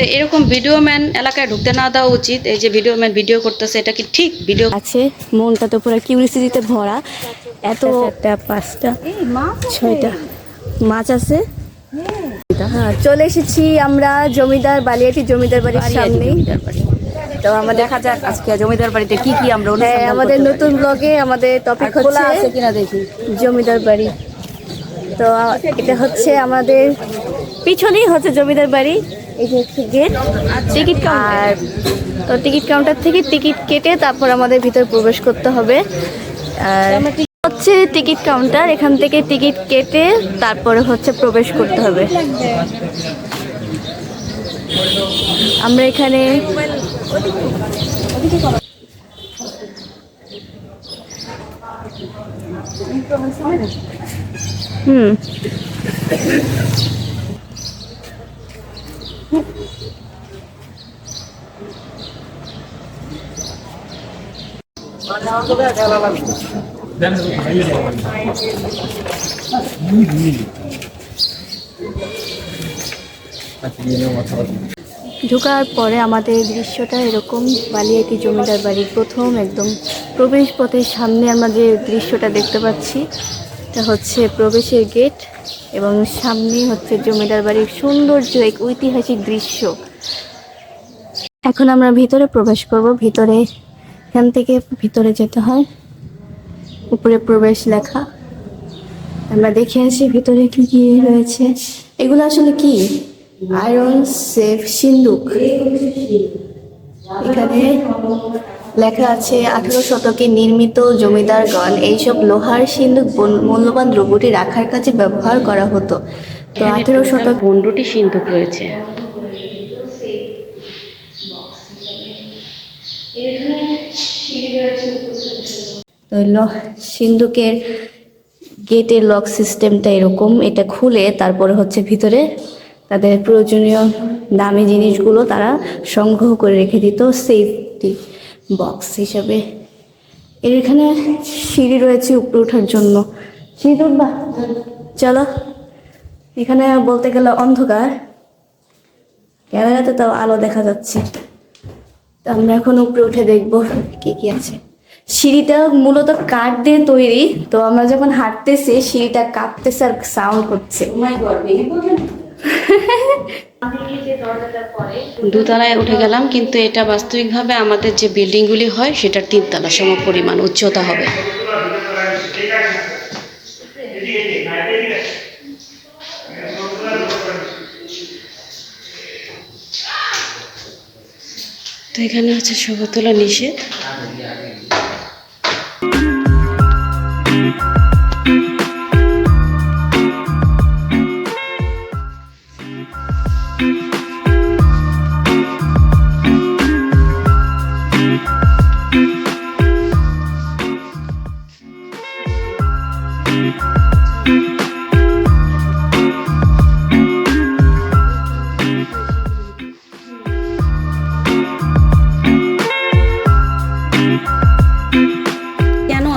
তো এরকম video man এলাকায় ঢুকতে না দেওয়া উচিত। এই যে ভিডিও ম্যান ভিডিও করতেছে এটা কি ঠিক? ভিডিও আছে মনটা তো পুরো কিউরিসিটিতে ভরা। এত একটা পাঁচটা ছয়টা। মাছ আছে? হ্যাঁ চলে এসেছি আমরা জমিদার বালিয়াটি জমিদার বাড়ির সামনে তো আমাদের দেখা যাক আজকে জমিদার বাড়িতে কি কি আমরা হ্যাঁ আমাদের নতুন ব্লগে আমাদের টপিক খোলা আছে হচ্ছে কিনা দেখি। জমিদার বাড়ি। তো এটা হচ্ছে আমাদের পিছনেই হচ্ছে জমিদার বাড়ি। এই যে হচ্ছে গেট টিকিট কাউন্টার তো টিকিট কাউন্টার থেকে টিকিট কেটে তারপর আমাদের ভিতর প্রবেশ করতে হবে। আর হচ্ছে টিকিট কাউন্টার এখান থেকে টিকিট কেটে তারপরে হচ্ছে প্রবেশ করতে হবে। আমরা এখানে হুম। ঢোকার পরে আমাদের দৃশ্যটা এরকম, বালিয়াটি জমিদার বাড়ির প্রথম একদম প্রবেশ পথের সামনে আমরা যে দৃশ্যটা দেখতে পাচ্ছি। এটা হচ্ছে প্রবেশের গেট এবং সামনে হচ্ছে জমিদার বাড়ির সৌন্দর্য এক ঐতিহাসিক দৃশ্য। এখন আমরা ভিতরে প্রবেশ করব। ভিতরে, এখান থেকে ভিতরে যেতে হয়। উপরে প্রবেশ লেখা। আমরা দেখে আসি ভিতরে কি কি রয়েছে। এগুলো আসলে কি? আয়রন সেফ সিন্দুক এখানে লেখা আছে আঠেরো শতকে নির্মিত জমিদারগণ এইসব লোহার সিন্দুক বন- মূল্যবান দ্রব্যটি রাখার কাজে ব্যবহার করা হতো। তো আঠেরো শতক পনেরোটি সিন্ধুক রয়েছে। সিন্ধুকের গেটের লক সিস্টেমটা এরকম এটা খুলে তারপরে হচ্ছে ভিতরে তাদের প্রয়োজনীয় দামি জিনিসগুলো তারা সংগ্রহ করে রেখে দিত সেফটি বক্স হিসাবে। এর এখানে সিঁড়ি রয়েছে উপরে ওঠার জন্য। সিঁড়ি উঠবা চলো। এখানে বলতে গেলে অন্ধকার। ক্যামেরাতে তাও আলো দেখা যাচ্ছে। তো আমরা এখন উপরে উঠে দেখব কি কি আছে। সিঁড়িটা মূলত কাঠ দিয়ে তৈরি। তো আমরা যখন হাঁটতেছি, সিঁড়িটা কাঁপতেছে আর সাউন্ড করছে। দুতলায় উঠে গেলাম, কিন্তু এটা বাস্তবিকভাবে আমাদের যে বিল্ডিংগুলি হয়, সেটার তিনতলা সম পরিমাণ উচ্চতা হবে। তো এখানে হচ্ছে ছবি তোলা নিষেধ।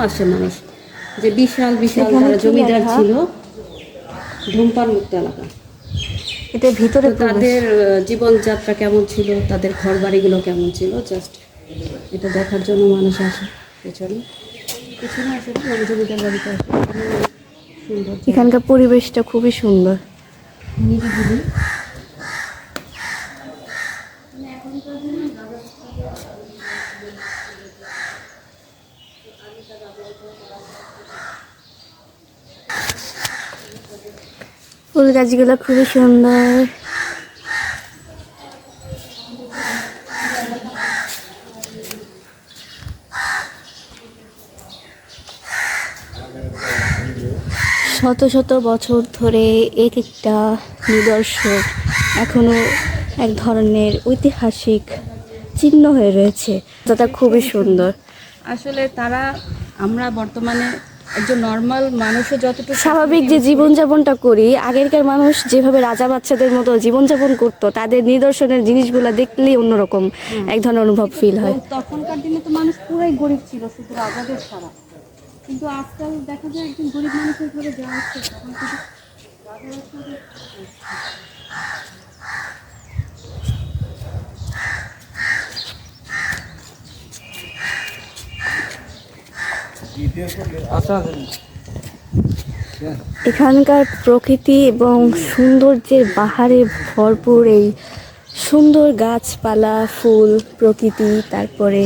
আসে মানুষ? যে বিশাল বিশাল যারা জমিদার ছিল ধূমপান মুক্ত এলাকা। এটা ভিতরে তাদের জীবনযাত্রা কেমন ছিল? তাদের ঘর বাড়িগুলো কেমন ছিল? জাস্ট এটা দেখার জন্য মানুষ আসে পেছনে। এখানকার পরিবেশটা খুবই সুন্দর। ফুল গাছগুলো খুবই সুন্দর। শত শত বছর ধরে এক একটা নিদর্শন এখনও এক ধরনের ঐতিহাসিক চিহ্ন হয়ে রয়েছে। যেটা খুবই সুন্দর। আসলে তারা আমরা বর্তমানে একজন নর্মাল মানুষও যতটুকু স্বাভাবিক যে জীবনযাপনটা করি আগেরকার মানুষ যেভাবে রাজা বাচ্চাদের মতো জীবনযাপন করতো তাদের নিদর্শনের জিনিসগুলো দেখলেই অন্যরকম এক ধরনের অনুভব ফিল হয়। তখনকার দিনে তো মানুষ পুরাই গরিব ছিল শুধু রাজাদের ছাড়া। কিন্তু আজকাল দেখা যায় একজন গরিব মানুষের ঘরে যাওয়া হচ্ছে এখানকার প্রকৃতি এবং সৌন্দর্যের বাহারে ভরপুর এই সুন্দর গাছপালা, ফুল, প্রকৃতি, তারপরে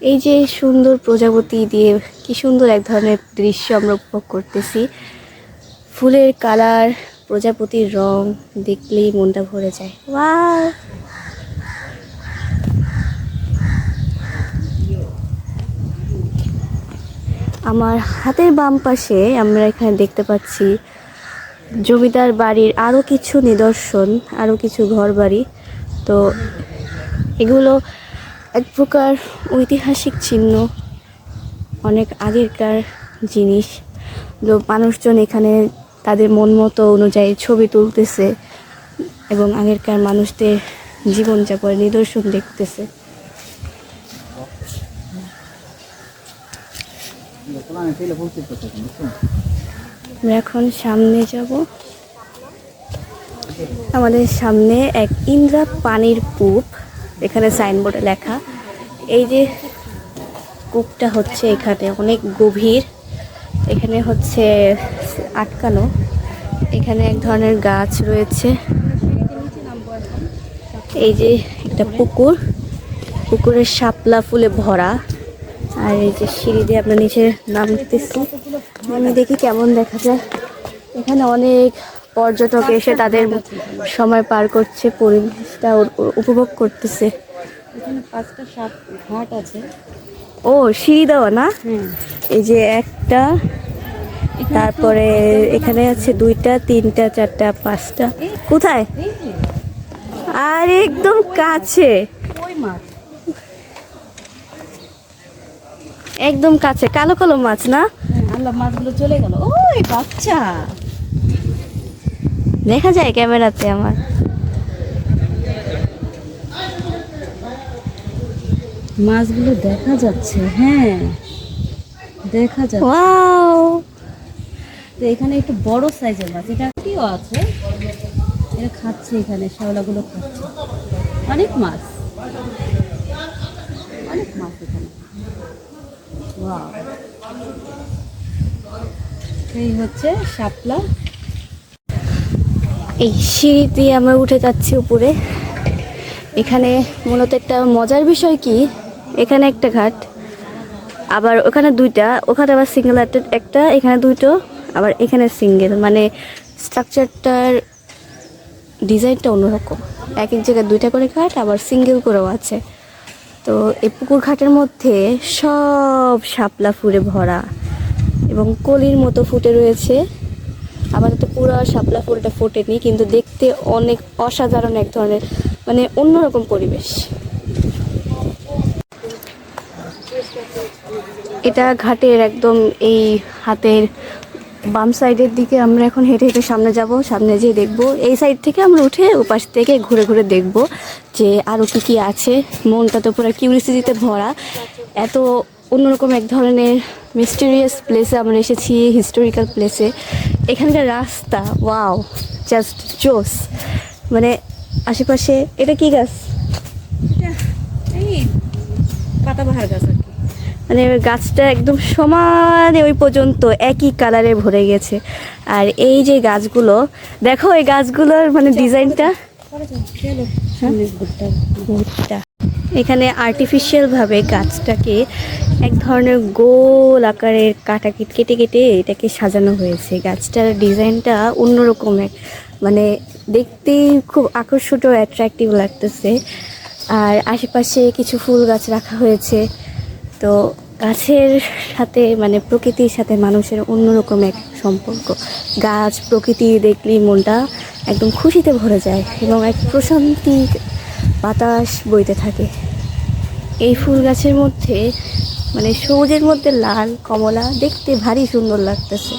এই যে সুন্দর প্রজাপতি দিয়ে কি সুন্দর এক ধরনের দৃশ্য আমরা উপভোগ করতেছি। ফুলের কালার, প্রজাপতির রং দেখলেই মনটা ভরে যায়। ওয়াও! আমার হাতের বাম পাশে আমরা এখানে দেখতে পাচ্ছি জমিদার বাড়ির আরও কিছু নিদর্শন আরও কিছু ঘর বাড়ি তো এগুলো এক প্রকার ঐতিহাসিক চিহ্ন, অনেক আগেরকার জিনিস। মানুষজন এখানে তাদের মন মতো অনুযায়ী ছবি তুলতেছে এবং আগেরকার মানুষদের জীবনযাপনের নিদর্শন দেখতেছে। আমরা এখন সামনে যাব। আমাদের সামনে এক ইন্দ্রা পানির কূপ। এখানে সাইনবোর্ডে লেখা। এই যে কূপটা হচ্ছে এখানে অনেক গভীর। এখানে হচ্ছে আটকানো। এখানে এক ধরনের গাছ রয়েছে। এই যে একটা পুকুর। পুকুরের শাপলা ফুলে ভরা। আর এই যে সিঁড়ি দিয়ে আমরা নিচে নামতেছি। আমি দেখি কেমন দেখা যায়। এখানে অনেক পর্যটক এসে তাদের সময় পার করছে পরিবেশটা উপভোগ করতেছে। এখানে পাঁচটা সাত ঘাট আছে। ও সিঁড়ি দেওয়া না? এই যে একটা তারপরে এখানে আছে। দুইটা তিনটা চারটা পাঁচটা। কোথায়? আর একদম কাছে। মাছ? একদম কাছে। কালো কালো মাছ না? হ্যাঁ আল্লাহ মাছগুলো চলে গেল। ওই বাচ্চা। দেখা যায় ক্যামেরাতে আমার। মাছগুলো দেখা যাচ্ছে হ্যাঁ। দেখা যাচ্ছে। ওয়াও। তো এখানে একটু বড় সাইজের মাছ এটা কিও আছে। এটা খাচ্ছে এখানে শ্যাওলাগুলো খাচ্ছে। অনেক মাছ। অনেক মাছ এখানে। Wow. এই হচ্ছে শাপলা। এই সিঁড়ি দিয়ে আমরা উঠে যাচ্ছি উপরে। এখানে মূলত একটা মজার বিষয় কি? এখানে একটা ঘাট, আবার ওখানে দুইটা, ওখানে আবার সিঙ্গেল একটা, এখানে দুটো আবার এখানে সিঙ্গেল মানে স্ট্রাকচারটার ডিজাইনটা অন্যরকম। এক এক জায়গায় দুইটা করে ঘাট, আবার সিঙ্গেল করেও আছে। তো এই পুকুর ঘাটের মধ্যে সব শাপলা ফুলে ভরা এবং কলির মতো ফুটে রয়েছে। আপাতত পুরো শাপলা ফুলটা ফোটেনি, কিন্তু দেখতে অনেক অসাধারণ এক ধরনের মানে অন্যরকম পরিবেশ। এটা ঘাটের একদম এই হাতের বাম সাইডের দিকে আমরা এখন হেঁটে হেঁটে সামনে যাব, সামনে যেয়ে দেখব। এই সাইড থেকে আমরা উঠে ওপাশ থেকে ঘুরে ঘুরে দেখব যে আরও কী কী আছে। মনটা তো পুরো কিউরিসিটিতে ভরা। এত অন্যরকম এক ধরনের মিস্টেরিয়াস প্লেসে আমরা এসেছি হিস্টোরিক্যাল প্লেসে এখানকার রাস্তা ওয়াও জাস্ট জোস। মানে আশেপাশে এটা কি গাছ? পাতাবাহার গাছ আর কি। মানে গাছটা একদম সমানে ওই পর্যন্ত একই কালারে ভরে গেছে। আর এই যে গাছগুলো দেখো এই গাছগুলোর মানে ডিজাইনটা ভুট্টা এখানে আর্টিফিশিয়ালভাবে গাছটাকে এক ধরনের গোল আকারের কাটা কেটে কেটে এটাকে সাজানো হয়েছে। গাছটার ডিজাইনটা অন্যরকম এক মানে দেখতেই খুব আকর্ষণীয় অ্যাট্রাকটিভ লাগতেছে। আর আশেপাশে কিছু ফুল গাছ রাখা হয়েছে। তো গাছের সাথে মানে প্রকৃতির সাথে মানুষের অন্যরকম এক সম্পর্ক। গাছ প্রকৃতি দেখলেই মনটা একদম খুশিতে ভরে যায় এবং এক প্রশান্তি বাতাস বইতে থাকে। এই ফুল গাছের মধ্যে মানে সবুজের মধ্যে লাল, কমলা, দেখতে ভারী সুন্দর লাগতেছে।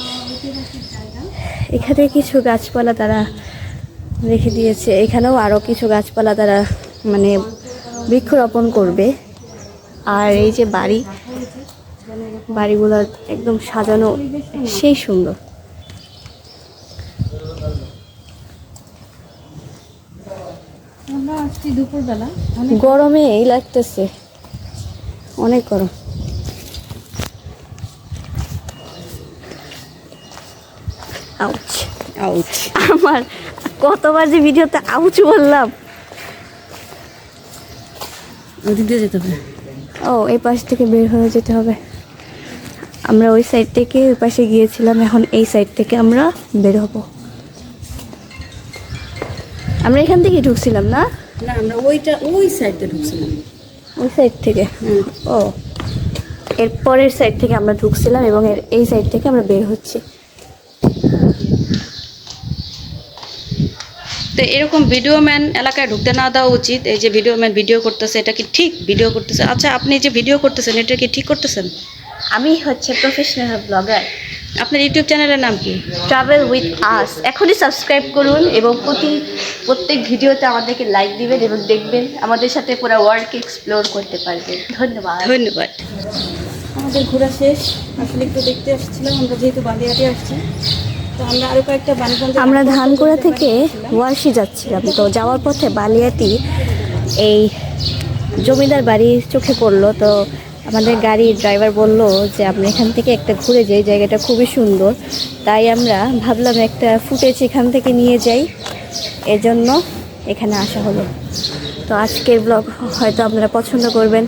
এখানে কিছু গাছপালা তারা রেখে দিয়েছে। এখানেও আরও কিছু গাছপালা তারা মানে বৃক্ষরোপণ করবে। আর এই যে বাড়ি, বাড়িগুলো একদম সাজানো, সেই সুন্দর। গরমে। এই লাগতেছে। অনেক গরম। আউচ। আউচ। আমার কতবার যে ভিডিওতে আউচ বললাম। যেতে হবে। ও এই পাশ থেকে বের হয়ে যেতে হবে। আমরা ওই সাইড থেকে ওই পাশে গিয়েছিলাম এখন এই সাইড থেকে আমরা বের হব। আমরা এখান থেকে ঢুকছিলাম না? না আমরা ওইটা ওই সাইড দিয়ে ঢুকছিলাম। ওই সাইড থেকে? হুম ও। এর পরের সাইড থেকে আমরা ঢুকছিলাম এবং এর এই সাইড থেকে আমরা বের হচ্ছি। তো এরকম ভিডিও ম্যান এলাকায় ঢুকতে না দেওয়া উচিত। এই যে ভিডিও ম্যান ভিডিও করতেছে এটা কি ঠিক ভিডিও করতেছে? আচ্ছা আপনি যে ভিডিও করতেছেন এটা কি ঠিক করতেছেন? আমি হচ্ছে প্রফেশনাল ব্লগার আপনার ইউটিউব চ্যানেলের নাম কি? ট্রাভেল উইথ আস এখনই সাবস্ক্রাইব করুন এবং প্রতি প্রত্যেক ভিডিওতে আমাদেরকে লাইক দিবেন এবং দেখবেন। আমাদের সাথে পুরো ওয়ার্ল্ডকে এক্সপ্লোর করতে পারবেন। ধন্যবাদ। ধন্যবাদ। আমাদের ঘোরা শেষ। আসলে একটু দেখতে আসছিলাম আমরা যেহেতু বালিয়াটি আসছি। তো আমরা আরও কয়েকটা বাণিজ্য আমরা ধানকুড়া থেকে ওয়ার্সি যাচ্ছিলাম। তো যাওয়ার পথে বালিয়াটি এই জমিদার বাড়ি চোখে পড়ল। তো আমাদের গাড়ির ড্রাইভার বলল যে আমরা এখান থেকে একটা ঘুরে যাই, জায়গাটা খুবই সুন্দর। তাই আমরা ভাবলাম একটা ফুটেজ এখান থেকে নিয়ে যাই। এজন্য এখানে আসা হলো। তো আজকের ব্লগ হয়তো আপনারা পছন্দ করবেন।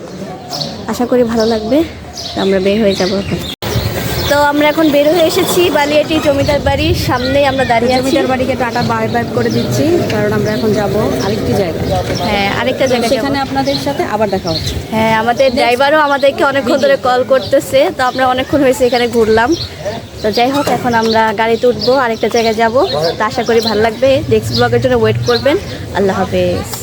আশা করি ভালো লাগবে। আমরা বের হয়ে যাব তো আমরা এখন বের হয়ে এসেছি বালিয়াটি জমিদার বাড়ির সামনেই আমরা দাঁড়িয়ে আছি। জমিদার বাড়িকে টাটা বাই বাই করে দিচ্ছি কারণ আমরা এখন যাব আরেকটি জায়গায়। হ্যাঁ আরেকটা জায়গা সেখানে আপনাদের সাথে আবার দেখা হচ্ছে। হ্যাঁ আমাদের ড্রাইভারও আমাদেরকে অনেকক্ষণ ধরে কল করতেছে তো আমরা অনেকক্ষণ হয়েছে এখানে ঘুরলাম। তো যাই হোক এখন আমরা গাড়িতে উঠবো আরেকটা জায়গায় যাব। তো আশা করি ভালো লাগবে। নেক্সট ব্লগের জন্য ওয়েট করবেন। আল্লাহ হাফেজ।